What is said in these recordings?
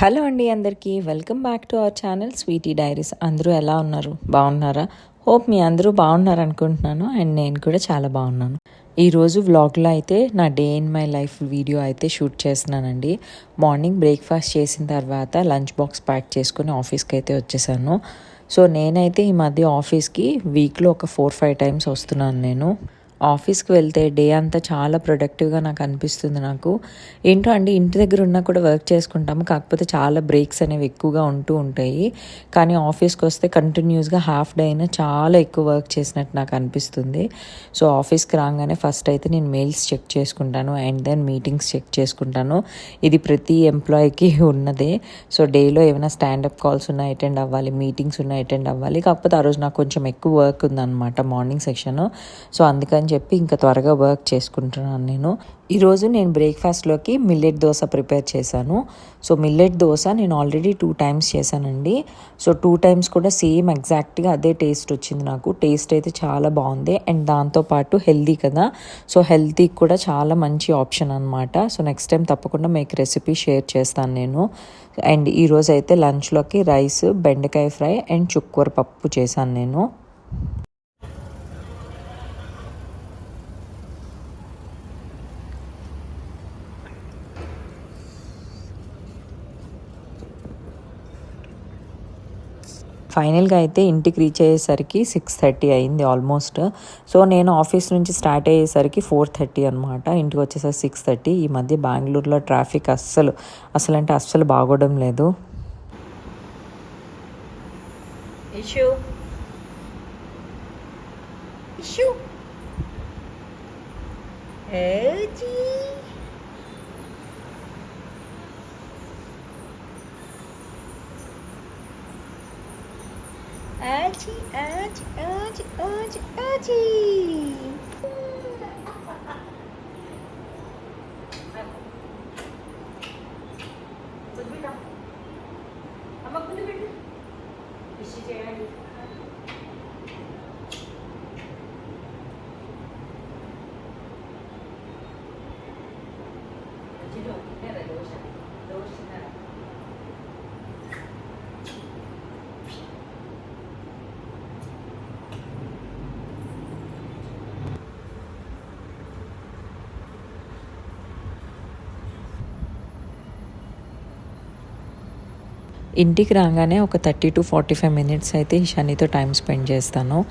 Hello అండి అందరికీ welcome back to our channel sweety diaries. అందరూ ఎలా ఉన్నారు? బాగున్నారా? హోప్ మీ అందరూ బాగున్నారు అనుకుంటున్నాను అండ్ నేను కూడా చాలా బాగున్నాను. ఈరోజు వ్లాగ్లో అయితే నా day in my life video అయితే షూట్ చేస్తున్నానండి. మార్నింగ్ బ్రేక్ఫాస్ట్ చేసిన తర్వాత లంచ్ బాక్స్ ప్యాక్ చేసుకుని ఆఫీస్కి అయితే వచ్చేసాను. సో నేనైతే ఈ మధ్య ఆఫీస్కి వీక్లో ఒక ఫోర్ ఫైవ్ టైమ్స్ వస్తున్నాను నేను. ఆఫీస్కి వెళ్తే డే అంతా చాలా ప్రొడక్టివ్గా నాకు అనిపిస్తుంది నాకు. ఏంటో అండి ఇంటి దగ్గర ఉన్నా కూడా వర్క్ చేసుకుంటాము కాకపోతే చాలా బ్రేక్స్ అనేవి ఎక్కువగా ఉంటూ ఉంటాయి. కానీ ఆఫీస్కి వస్తే కంటిన్యూస్గా హాఫ్ డే అయినా చాలా ఎక్కువ వర్క్ చేసినట్టు నాకు అనిపిస్తుంది. సో ఆఫీస్కి రాగానే ఫస్ట్ అయితే నేను మెయిల్స్ చెక్ చేసుకుంటాను అండ్ దెన్ మీటింగ్స్ చెక్ చేసుకుంటాను. ఇది ప్రతి ఎంప్లాయీకి ఉన్నదే. సో డేలో ఏమైనా స్టాండప్ కాల్స్ ఉన్నా అటెండ్ అవ్వాలి మీటింగ్స్ ఉన్నా అటెండ్ అవ్వాలి. కాకపోతే ఆ రోజు నాకు కొంచెం ఎక్కువ వర్క్ ఉందన్నమాట మార్నింగ్ సెక్షన్ సో అందుకని అని చెప్పి ఇంకా త్వరగా వర్క్ చేసుకుంటున్నాను నేను. ఈరోజు నేను బ్రేక్ఫాస్ట్లోకి మిల్లెట్ దోశ ప్రిపేర్ చేశాను. సో మిల్లెట్ దోశ నేను ఆల్రెడీ టూ టైమ్స్ చేశానండి. సో టూ టైమ్స్ కూడా సేమ్ ఎగ్జాక్ట్గా అదే టేస్ట్ వచ్చింది నాకు. టేస్ట్ అయితే చాలా బాగుంది. అండ్ దాంతోపాటు హెల్దీ కదా. సో హెల్తీకి కూడా చాలా మంచి ఆప్షన్ అనమాట సో నెక్స్ట్ టైం తప్పకుండా మీకు రెసిపీ షేర్ చేస్తాను నేను. అండ్ ఈరోజు అయితే లంచ్లోకి రైస్ బెండకాయ ఫ్రై అండ్ చుక్కూర పప్పు చేశాను నేను. ఫైనల్గా అయితే ఇంటికి రీచ్ అయ్యేసరికి సిక్స్ థర్టీ అయింది ఆల్మోస్ట్ సో నేను ఆఫీస్ నుంచి స్టార్ట్ అయ్యేసరికి ఫోర్ థర్టీ అనమాట ఇంటికి వచ్చేసరికి సిక్స్ థర్టీ ఈ మధ్య బెంగళూరులో ట్రాఫిక్ అస్సలు అసలు అంటే అస్సలు బాగోవడం లేదు. Issue? Issue? And and and and. Auntie. ఇంటికి రాగానే ఒక thirty to forty five minutes అయితే షనీతో టైం స్పెండ్ చేస్తాను.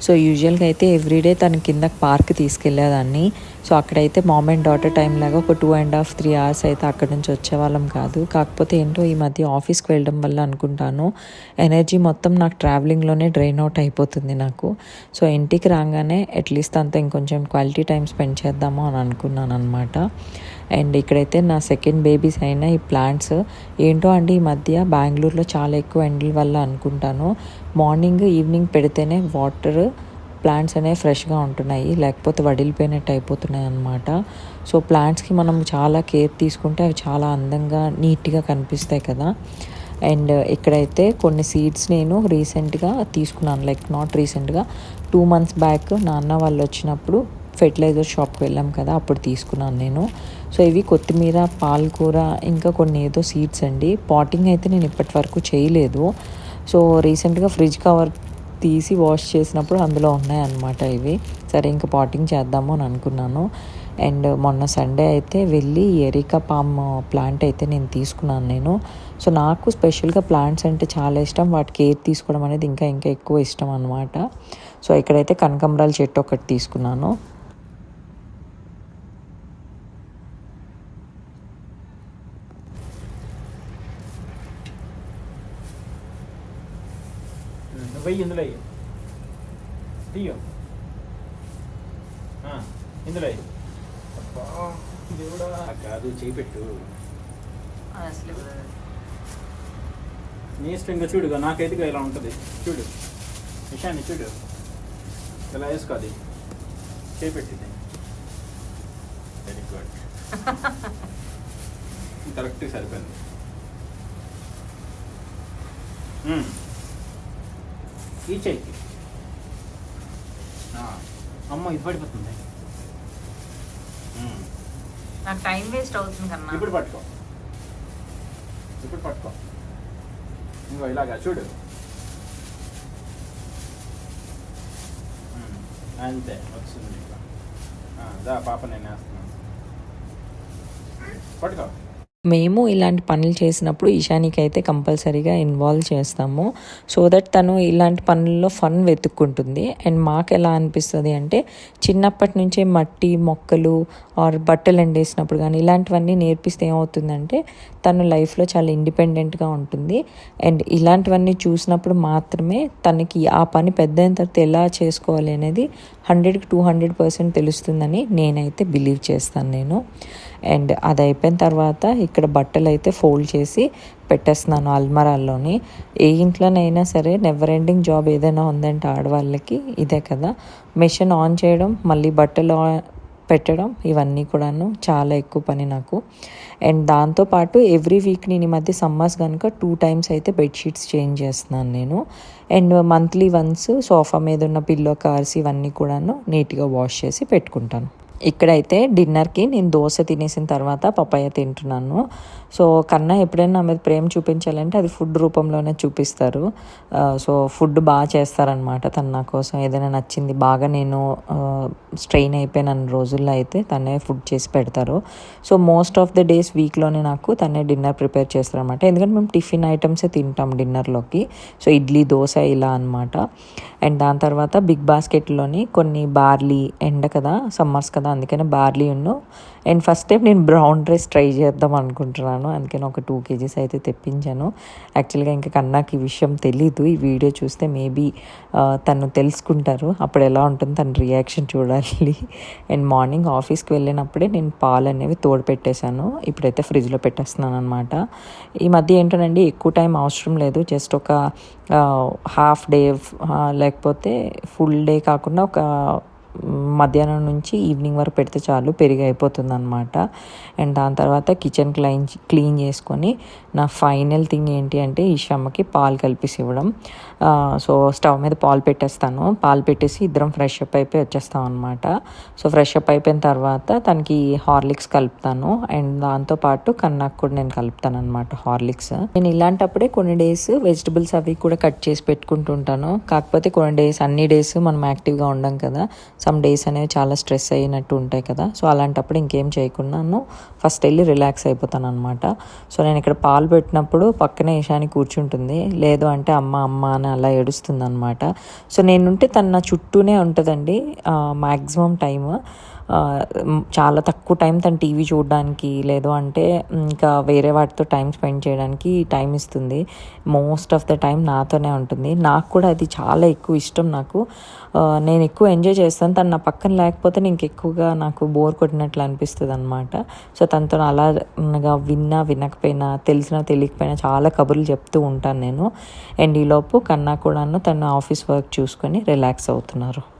సో యూజువల్గా అయితే ఎవ్రీడే తన కింద పార్క్ తీసుకెళ్ళేదాన్ని. సో అక్కడైతే మామ్ అండ్ డాటర్ టైం లాగా ఒక two and half three hours అయితే అక్కడ నుంచి వచ్చేవాళ్ళం కాదు. కాకపోతే ఏంటో ఈ మధ్య ఆఫీస్కి వెళ్ళడం వల్ల అనుకుంటాను ఎనర్జీ మొత్తం నాకు ట్రావెలింగ్లోనే డ్రైన్ అవుట్ అయిపోతుంది నాకు. సో ఇంటికి రాగానే అట్లీస్ట్ అంతా ఇంకొంచెం క్వాలిటీ టైం స్పెండ్ చేద్దాము అని అనుకున్నాను అనమాట అండ్ ఇక్కడైతే నా సెకండ్ బేబీస్ అయిన ఈ ప్లాంట్స్ ఏంటో అండి ఈ మధ్య బెంగళూరులో చాలా ఎక్కువ ఎండల వల్ల అనుకుంటాను. మార్నింగ్ ఈవినింగ్ పెడితేనే వాటర్ ప్లాంట్స్ అనేవి ఫ్రెష్గా ఉంటున్నాయి లేకపోతే వడిలిపోయినట్టు అయిపోతున్నాయి అన్నమాట. సో ప్లాంట్స్కి మనం చాలా కేర్ తీసుకుంటే అవి చాలా అందంగా నీట్గా కనిపిస్తాయి కదా. అండ్ ఇక్కడైతే కొన్ని సీడ్స్ నేను రీసెంట్గా తీసుకున్నాను లైక్ నాట్ రీసెంట్గా టూ మంత్స్ బ్యాక్ నాన్న వాళ్ళు వచ్చినప్పుడు ఫెర్టిలైజర్ షాప్కి వెళ్ళాం కదా అప్పుడు తీసుకున్నాను నేను. సో ఇవి కొత్తిమీర పాలకూర ఇంకా కొన్ని ఏదో సీడ్స్ అండి. పాటింగ్ అయితే నేను ఇప్పటి వరకు చేయలేదు. సో రీసెంట్గా ఫ్రిడ్జ్ కవర్ తీసి వాష్ చేసినప్పుడు అందులో ఉన్నాయన్నమాట ఇవి. సరే ఇంకా పాటింగ్ చేద్దాము అని అనుకున్నాను. అండ్ మొన్న సండే అయితే వెళ్ళి ఎరికా పామ్ ప్లాంట్ అయితే నేను తీసుకున్నాను నేను. సో నాకు స్పెషల్గా ప్లాంట్స్ అంటే చాలా ఇష్టం. వాటి కేర్ తీసుకోవడం అనేది ఇంకా ఇంకా ఎక్కువ ఇష్టం అనమాట సో ఇక్కడైతే కనకంబరాల చెట్టు ఒకటి తీసుకున్నాను. ఇందులో వెయ్యి. తీయో. ఆ, ఇందులో దేవుడా. కాదు చేయి పెట్టు నీ ఇష్టంగా చూడుగా నాకైతే ఇలా ఉంటుంది. చూడు. విషయాన్ని చూడు. ఇలా వేసుకోది. చేయి పెట్టింది వెరీ గుడ్ కరెక్ట్గా సరిపోయింది. ఈ చెయ్యి ఆ, అమ్మ ఇది పడిపోతుంది. నాకు టైం వేస్ట్ అవుతుంది కన్నా. ఇప్పుడు పట్టుకో. ఇప్పుడు పట్టుకో. ఇంకో ఇలాగా చూడు. అంతే వచ్చింది దా పాప నేను వేస్తున్నాను. పట్టుకో. మేము ఇలాంటి పనులు చేసినప్పుడు ఈశానికి అయితే కంపల్సరీగా ఇన్వాల్వ్ చేస్తాము. సో దట్ తను ఇలాంటి పనుల్లో ఫన్ వెతుక్కుంటుంది. అండ్ మాకు ఎలా అనిపిస్తుంది అంటే చిన్నప్పటి నుంచే మట్టి మొక్కలు ఆర్ బట్టలు ఎండేసినప్పుడు కానీ ఇలాంటివన్నీ నేర్పిస్తే ఏమవుతుందంటే తను లైఫ్లో చాలా ఇండిపెండెంట్గా ఉంటుంది. అండ్ ఇలాంటివన్నీ చూసినప్పుడు మాత్రమే తనకి ఆ పని పెద్ద అయిన తర్వాత ఎలా చేసుకోవాలి అనేది హండ్రెడ్కి టూ హండ్రెడ్ పర్సెంట్ తెలుస్తుందని నేనైతే బిలీవ్ చేస్తాను నేను. అండ్ అది అయిపోయిన తర్వాత ఇక్కడ బట్టలు అయితే ఫోల్డ్ చేసి పెట్టేస్తున్నాను అల్మరాల్లోని. ఏ ఇంట్లోనైనా సరే నెవర్ ఎండింగ్ జాబ్ ఏదైనా ఉందంటే ఆడవాళ్ళకి ఇదే కదా. మెషిన్ ఆన్ చేయడం మళ్ళీ బట్టలు పెట్టడం ఇవన్నీ కూడాను చాలా ఎక్కువ పని నాకు. అండ్ దాంతోపాటు ఎవ్రీ వీక్ నేను ఈ మధ్య సమ్మర్స్ కనుక టూ టైమ్స్ అయితే బెడ్షీట్స్ చేంజ్ చేస్తున్నాను నేను. అండ్ మంత్లీ వన్స్ సోఫా మీద ఉన్న పిల్లో కార్స్ ఇవన్నీ కూడాను నీట్గా వాష్ చేసి పెట్టుకుంటాను. ఇక్కడైతే డిన్నర్కి నేను దోశ తినేసిన తర్వాత పపాయ తింటున్నాను. సో కన్నా ఎప్పుడైనా నా మీద ప్రేమ చూపించాలంటే అది ఫుడ్ రూపంలోనే చూపిస్తారు. సో ఫుడ్ బాగా చేస్తారనమాట తను నా కోసం. ఏదైనా నచ్చింది బాగా నేను స్ట్రెయిన్ అయిపోయిన రోజుల్లో అయితే తనే ఫుడ్ చేసి పెడతారు. So most of the days వీక్లోనే నాకు తనే డిన్నర్ ప్రిపేర్ చేస్తారనమాట ఎందుకంటే మేము టిఫిన్ ఐటమ్సే తింటాం డిన్నర్లోకి. సో ఇడ్లీ దోశ ఇలా అనమాట అండ్ దాని తర్వాత బిగ్ బాస్కెట్లోని కొన్ని బార్లీ ఎండ కదా సమ్మర్స్ కదా అందుకనే బార్లీ ఉన్ను. అండ్ ఫస్ట్ టైం నేను బ్రౌన్ రైస్ ట్రై చేద్దాం అనుకుంటున్నాను. అందుకని ఒక టూ కేజీస్ అయితే తెప్పించాను. యాక్చువల్గా ఇంకా కన్నాకి ఈ విషయం తెలీదు. ఈ వీడియో చూస్తే మేబీ తను తెలుసుకుంటారు. అప్పుడు ఎలా ఉంటుంది తన రియాక్షన్ చూడాలి. అండ్ మార్నింగ్ ఆఫీస్కి వెళ్ళినప్పుడే నేను పాలు అనేవి తోడు పెట్టేశాను ఇప్పుడైతే ఫ్రిడ్జ్లో పెట్టేస్తున్నాను అనమాట ఈ మధ్య ఏంటోనండి ఎక్కువ టైం అవసరం లేదు. జస్ట్ ఒక హాఫ్ డే లేకపోతే ఫుల్ డే కాకుండా ఒక మధ్యాహ్నం నుంచి ఈవినింగ్ వరకు పెడితే చాలు పెరిగి అయిపోతుంది అనమాట అండ్ దాని తర్వాత కిచెన్ క్లీన్ క్లీన్ చేసుకొని నా ఫైనల్ థింగ్ ఏంటి అంటే ఈ షమ్మకి పాలు కలిపేసి ఇవ్వడం. సో స్టవ్ మీద పాలు పెట్టేస్తాను. పాలు పెట్టేసి ఇద్దరం ఫ్రెష్ అప్ అయిపోయి వచ్చేస్తాం అనమాట సో ఫ్రెష్ అప్ అయిపోయిన తర్వాత తనకి హార్లిక్స్ కలుపుతాను. అండ్ దాంతోపాటు కన్నాకు కూడా నేను కలుపుతాను అనమాట హార్లిక్స్. నేను ఇలాంటప్పుడే కొన్ని డేస్ వెజిటబుల్స్ అవి కూడా కట్ చేసి పెట్టుకుంటుంటాను కాకపోతే కొన్ని డేస్ అన్ని డేస్ మనం యాక్టివ్గా ఉండం కదా. సమ్ డేస్ అనేవి చాలా స్ట్రెస్ అయినట్టు ఉంటాయి కదా. సో అలాంటప్పుడు ఇంకేం చేయకున్నాను ఫస్ట్ వెళ్ళి రిలాక్స్ అయిపోతాను అనమాట సో నేను ఇక్కడ పాలు పెట్టినప్పుడు పక్కనే ఈశాని కూర్చుంటుంది. లేదు అంటే అమ్మ అమ్మ అని అలా ఏడుస్తుంది అనమాట సో నేనుంటే తన నా చుట్టూనే ఉంటుందండి మ్యాక్సిమం టైమ్ చాలా తక్కువ టైం తను టీవీ చూడడానికి లేదు అంటే ఇంకా వేరే వాటితో టైం స్పెండ్ చేయడానికి టైం ఇస్తుంది. మోస్ట్ ఆఫ్ ద టైం నాతోనే ఉంటుంది. నాకు కూడా అది చాలా ఎక్కువ ఇష్టం నాకు. నేను ఎక్కువ ఎంజాయ్ చేస్తాను. తను నా పక్కన లేకపోతే నేను ఇంకెక్కువగా నాకు బోర్ కొట్టినట్లు అనిపిస్తుంది అనమాట సో తనతో అలాగా విన్నా వినకపోయినా తెలిసినా తెలియకపోయినా చాలా కబుర్లు చెప్తూ ఉంటాను నేను. అండ్ ఈలోపు కన్నా కూడాను తను ఆఫీస్ వర్క్ చూసుకొని రిలాక్స్ అవుతున్నారు.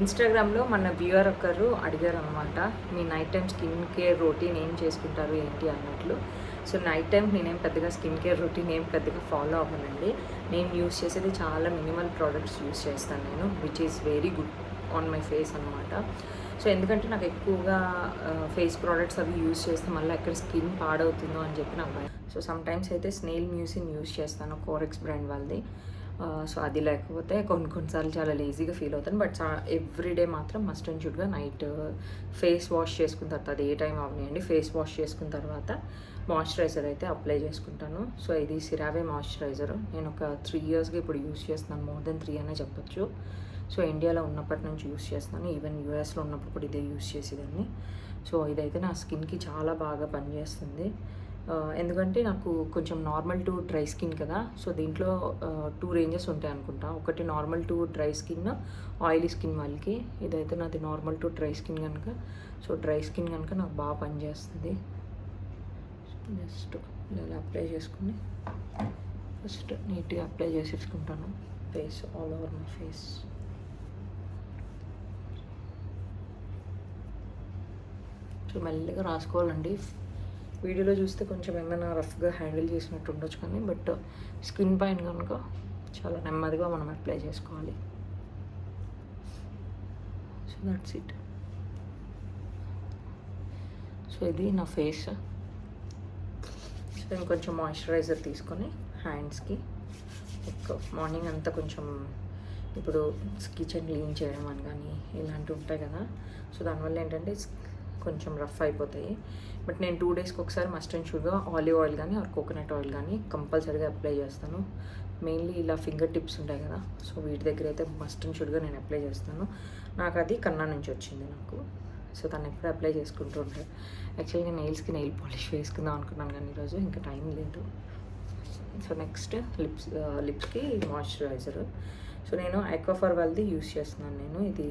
ఇన్స్టాగ్రామ్లో మన వ్యూవర్ ఒకరు అడిగారు అనమాట మీ night time skin care routine ఏం చేసుకుంటారు ఏంటి? అన్నట్లు. సో నైట్ టైం నేనేం పెద్దగా స్కిన్ కేర్ రొటీన్ ఏం పెద్దగా ఫాలో అవ్వనండి. నేను యూస్ చేసేది చాలా మినిమల్ ప్రోడక్ట్స్ యూస్ చేస్తాను నేను which is very good on my face అనమాట సో ఎందుకంటే నాకు ఎక్కువగా ఫేస్ ప్రోడక్ట్స్ అవి యూస్ చేస్తే మళ్ళీ ఎక్కడ స్కిన్ పాడవుతుందో అని చెప్పి నాకు భయం. సో సమ్ టైమ్స్ అయితే స్నేల్ మ్యూసిన్ యూస్ చేస్తాను కోరెక్స్ బ్రాండ్ వాళ్ళది. సో అది లేకపోతే కొన్ని కొన్నిసార్లు చాలా లేజీగా ఫీల్ అవుతాను. బట్ ఎవ్రీడే మాత్రం మస్ట్ అండ్ షుడ్గా నైట్ ఫేస్ వాష్ చేసుకున్న తర్వాత అది ఏ టైం అవనియండి ఫేస్ వాష్ చేసుకున్న తర్వాత మాయిశ్చరైజర్ అయితే అప్లై చేసుకుంటాను. సో ఇది సిరావే మాయిశ్చరైజర్ నేను ఒక త్రీ ఇయర్స్గా ఇప్పుడు యూస్ చేస్తున్నాను. మోర్ దెన్ త్రీ అనే చెప్పొచ్చు. సో ఇండియాలో ఉన్నప్పటి నుంచి యూస్ చేస్తున్నాను. ఈవెన్ యూఎస్లో ఉన్నప్పుడు కూడా ఇదే యూస్ చేసేదాన్ని. సో ఇదైతే నా స్కిన్కి చాలా బాగా పనిచేస్తుంది. ఎందుకంటే నాకు కొంచెం నార్మల్ టు డ్రై స్కిన్ కదా. సో దీంట్లో టూ రేంజెస్ ఉంటాయి అనుకుంటా. ఒకటి normal to dry skin oily skin వాళ్ళకి. ఇదైతే నాది నార్మల్ టు డ్రై స్కిన్ కనుక సో డ్రై స్కిన్ కనుక నాకు బాగా పనిచేస్తుంది. జస్ట్ ఇలా అప్లై చేసుకుని ఫస్ట్ నీట్గా అప్లై చేసేసుకుంటాను. Face all over my face so మెల్లగా రాసుకోవాలండి. వీడియోలో చూస్తే కొంచెం ఏమైనా రఫ్గా హ్యాండిల్ చేసినట్టు ఉండొచ్చు కానీ బట్ స్కిన్ పైన కనుక చాలా నెమ్మదిగా మనం అప్లై చేసుకోవాలి. సో దట్స్ ఇట్ సో ఇది నా ఫేస్ సో ఇంకొంచెం కొంచెం మాయిశ్చరైజర్ తీసుకొని హ్యాండ్స్కి మార్నింగ్ అంతా కొంచెం ఇప్పుడు కిచెన్ క్లీన్ చేయడం అని కానీ ఇలాంటివి ఉంటాయి కదా. సో దానివల్ల ఏంటంటే కొంచెం రఫ్ అయిపోతాయి. బట్ నేను టూ డేస్కి ఒకసారి మస్ట్ అండ్ షుడ్గా ఆలివ్ ఆయిల్ కానీ ఆర్ కోకోనట్ ఆయిల్ కానీ కంపల్సరీగా అప్లై చేస్తాను. మెయిన్లీ ఇలా ఫింగర్ టిప్స్ ఉంటాయి కదా సో వీటి దగ్గర అయితే మస్ట్ అండ్ షుడ్గా నేను అప్లై చేస్తాను. నాకు అది కన్నా నుంచి వచ్చింది నాకు. సో దాన్ని ఎప్పుడు అప్లై చేసుకుంటూ ఉంటాను యాక్చువల్గా నెయిల్స్కి నెయిల్ పాలిష్ వేసుకుందాం అనుకున్నాను కానీ ఈరోజు ఇంకా టైం లేదు. సో నెక్స్ట్ లిప్స్ లిప్స్కి మాయిశ్చరైజర్ సో నేను ఎక్వాఫర్ వాళ్ళది యూస్ చేస్తున్నాను నేను. ఇది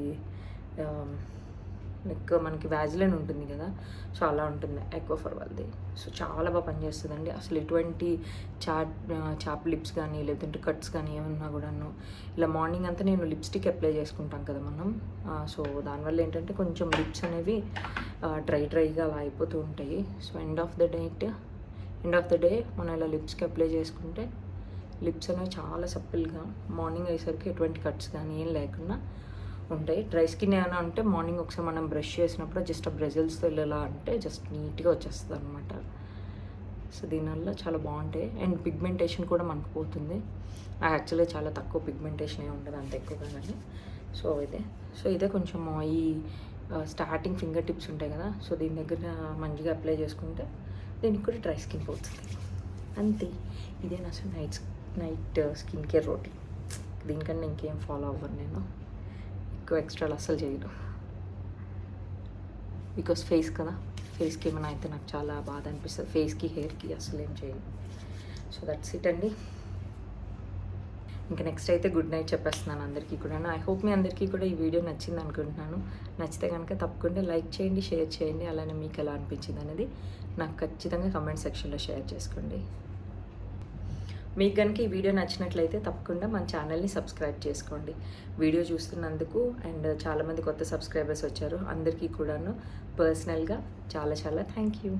లైక్ మనకి వ్యాజిలైన్ ఉంటుంది కదా సో అలా ఉంటుంది ఎక్వఫర్ వాళ్ళది సో చాలా బాగా పనిచేస్తుందండి. అసలు ఎటువంటి చాట్ చాప్ లిప్స్ కానీ లేదంటే కట్స్ కానీ ఏమన్నా కూడాను. ఇలా మార్నింగ్ అంతా నేను లిప్స్టిక్ అప్లై చేసుకుంటాం కదా మనం. సో దానివల్ల ఏంటంటే కొంచెం లిప్స్ అనేవి డ్రై డ్రైగా అలా అయిపోతూ ఉంటాయి. So end of the date end of the day మనం ఇలా లిప్స్కి అప్లై చేసుకుంటే లిప్స్ అనేవి చాలా సప్పిల్గా మార్నింగ్ అయ్యేసరికి ఎటువంటి కట్స్ కానీ ఏం లేకుండా ఉంటాయి డ్రై స్కిన్ ఏమైనా ఉంటే మార్నింగ్ ఒకసారి మనం బ్రష్ చేసినప్పుడు జస్ట్ ఆ బ్రెజిల్స్తో వెళ్ళేలా అంటే జస్ట్ నీట్గా వచ్చేస్తుంది అనమాట సో దీనివల్ల చాలా బాగుంటాయి. అండ్ పిగ్మెంటేషన్ కూడా మనకు పోతుంది. నాకు యాక్చువల్గా చాలా తక్కువ పిగ్మెంటేషన్ ఏ ఉండదు అంత ఎక్కువగా కానీ. సో ఇదే. సో ఇదే కొంచెం ఈ స్టార్టింగ్ ఫింగర్ టిప్స్ ఉంటాయి కదా. సో దీని దగ్గర మంచిగా అప్లై చేసుకుంటే దీనికి కూడా డ్రై స్కిన్ పోతుంది. అంతే. ఇదే నా అసలు night night skin care routine దీనికన్నా ఇంకేం ఫాలో అవ్వను నేను. ఎక్కువ ఎక్స్ట్రాలు అస్సలు చేయరు బికాస్ ఫేస్ కదా. ఫేస్కి ఏమైనా అయితే నాకు చాలా బాధ అనిపిస్తుంది. ఫేస్కి హెయిర్కి అసలు ఏం చేయను. సో దట్స్ ఇట్ అండి. ఇంకా నెక్స్ట్ అయితే గుడ్ నైట్ చెప్పేస్తున్నాను అందరికీ కూడా. ఐ హోప్ మీ అందరికీ కూడా ఈ వీడియో నచ్చింది అనుకుంటున్నాను. నచ్చితే కనుక తప్పకుండా లైక్ చేయండి షేర్ చేయండి. అలానే మీకు ఎలా అనిపించింది అనేది నాకు ఖచ్చితంగా కమెంట్ సెక్షన్లో షేర్ చేసుకోండి. మీకు కనుక ఈ వీడియో నచ్చినట్లయితే తప్పకుండా మన ఛానల్ని సబ్స్క్రైబ్ చేసుకోండి. వీడియో చూస్తున్నందుకు అండ్ చాలామంది కొత్త సబ్స్క్రైబర్స్ వచ్చారు. అందరికీ కూడాను పర్సనల్గా చాలా చాలా థ్యాంక్ యూ